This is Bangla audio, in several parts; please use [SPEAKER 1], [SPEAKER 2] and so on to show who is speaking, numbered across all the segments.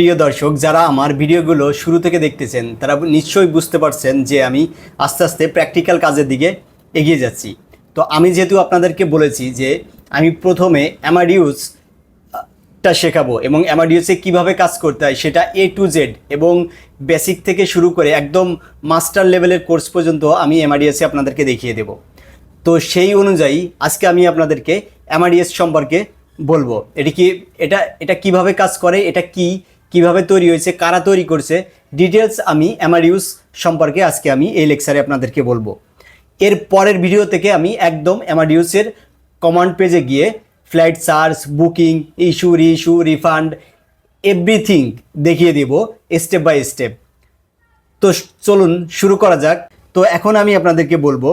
[SPEAKER 1] প্রিয় দর্শক, যারা আমার ভিডিওগুলো শুরু থেকে দেখতেছেন, তারা নিশ্চয়ই বুঝতে পারছেন যে আমি আস্তে আস্তে প্র্যাকটিক্যাল কাজের দিকে এগিয়ে যাচ্ছি। তো আমি যেহেতু আপনাদেরকে বলেছি যে আমি প্রথমে অ্যামাডিউস টা শেখাবো এবং অ্যামাডিউসে কীভাবে কাজ করতে হয় সেটা এ টু জেড এবং বেসিক থেকে শুরু করে একদম মাস্টার লেভেলের কোর্স পর্যন্ত আমি এমআডিএসে আপনাদেরকে দেখিয়ে দেব। তো সেই অনুযায়ী আজকে আমি আপনাদেরকে এমআডিএস সম্পর্কে বলব। এটি কি, এটা এটা কীভাবে কাজ করে, এটা কি কীভাবে তৈরি হয়েছে, কারা তৈরি করছে ডিটেলস আমি এমআডিউস সম্পর্কে আজকে আমি এই লেকচারে আপনাদেরকে বলব। এর পরের ভিডিও থেকে আমি একদম এমাডিউসের কমান্ড পেজে গিয়ে flight charge booking issue reissue refund everything দেখিয়ে দিব স্টেপ বাই স্টেপ তো চলুন শুরু করা যাক। তো এখন আমি আপনাদেরকে বলব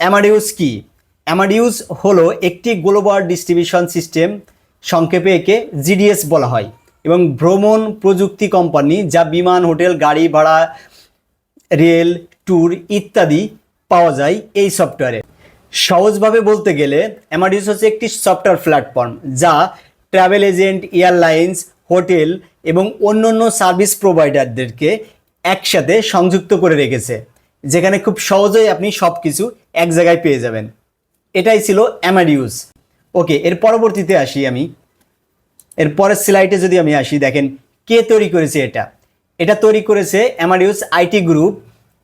[SPEAKER 1] অ্যামাডিউস কি? অ্যামাডিউস হলো একটি গ্লোবাল ডিস্ট্রিবিউশন সিস্টেম সংক্ষেপে একে জিডিএস বলা হয়। এবং ভ্রমণ প্রযুক্তি কোম্পানি যা বিমান, হোটেল, গাড়ি ভাড়া, রেল, ট্যুর ইত্যাদি পাওয়া যায় এই সফটওয়্যারে। সহজভাবে বলতে গেলে অ্যামাডিউস হচ্ছে একটি সফটওয়্যার প্ল্যাটফর্ম যা ট্রাভেল এজেন্ট এয়ারলাইন্স হোটেল এবং অন্যান্য সার্ভিস প্রোভাইডারদেরকে একসাথে সংযুক্ত করে রেখেছে, যেখানে খুব সহজেই আপনি সব কিছু এক জায়গায় পেয়ে যাবেন। এটাই ছিল অ্যামাডিউস ওকে এর পরবর্তীতে আসি আমি। এর পরের স্লাইডে যদি আমি আসি, দেখেন কে তৈরি করেছে এটা? এটা তৈরি করেছে Amadeus IT group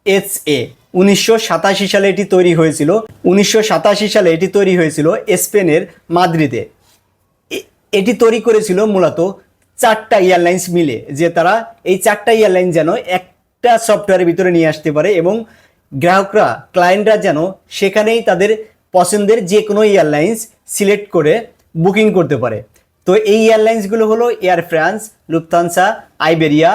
[SPEAKER 1] S A উনিশশো সাতাশি সালে এটি তৈরি হয়েছিল। উনিশশো সাতাশি সালে এটি তৈরি হয়েছিল স্পেনের মাদ্রিদে। এটি তৈরি করেছিল মূলত চারটা এয়ারলাইন্স মিলে, যে তারা এই চারটা এয়ারলাইন যেন একটা সফটওয়্যারের ভিতরে নিয়ে আসতে পারে এবং গ্রাহকরা ক্লায়েন্টরা যেন সেখানেই তাদের পছন্দের যে কোনো এয়ারলাইন্স সিলেক্ট করে বুকিং করতে পারে। তো এই এয়ারলাইন্সগুলো হলো Air France Lufthansa Iberia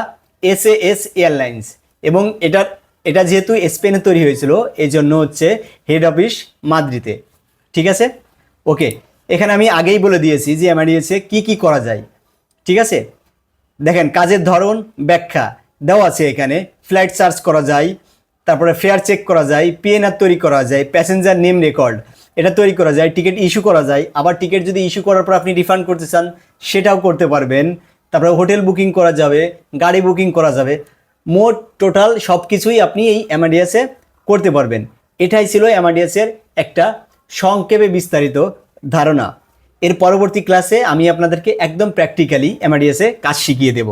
[SPEAKER 1] S S airlines. এবং এটার এটা যেহেতু স্পেনে তৈরি হয়েছিল এই জন্য হচ্ছে হেড অফিস মাদ্রিদে। ঠিক আছে? ওকে, এখানে আমি আগেই বলে দিয়েছি যে এমআরডিএসে কি কি করা যায়। ঠিক আছে? দেখেন, কাজের ধরন, ব্যাখ্যা দেওয়া আছে এখানে। ফ্লাইট সার্চ করা যায়, তারপরে ফেয়ার চেক করা যায়, পিএনআর তৈরি করা যায়, প্যাসেঞ্জার নেম রেকর্ড। এটা তৈরি করা যায় টিকিট ইস্যু করা যায়। আবার টিকিট যদি ইস্যু করার পর আপনি রিফান্ড করতে চান, সেটাও করতে পারবেন। তারপরে হোটেল বুকিং করা যাবে, গাড়ি বুকিং করা যাবে। মোট টোটাল সব কিছুই আপনি এই এমআরডিএসে করতে পারবেন। এটাই ছিল এমআরডিএসের একটা সংক্ষেপে বিস্তারিত ধারণা। এর পরবর্তী ক্লাসে আমি আপনাদেরকে একদম প্র্যাকটিক্যালি এমআরডিএসে কাজ শিখিয়ে দেব।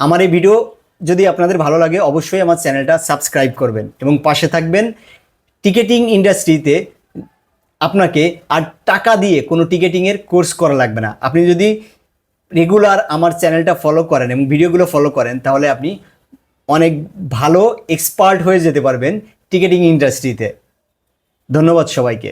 [SPEAKER 1] আমার এই ভিডিও যদি আপনাদের ভালো লাগে, অবশ্যই আমার চ্যানেলটা সাবস্ক্রাইব করবেন এবং পাশে থাকবেন। টিকেটিং ইন্ডাস্ট্রিতে আপনাকে আর টাকা দিয়ে কোনো টিকেটিংয়ের কোর্স করা লাগবে না। আপনি যদি রেগুলার আমার চ্যানেলটা ফলো করেন এবং ভিডিওগুলো ফলো করেন, তাহলে আপনি অনেক ভালো এক্সপার্ট হয়ে যেতে পারবেন টিকেটিং ইন্ডাস্ট্রিতে ধন্যবাদ সবাইকে।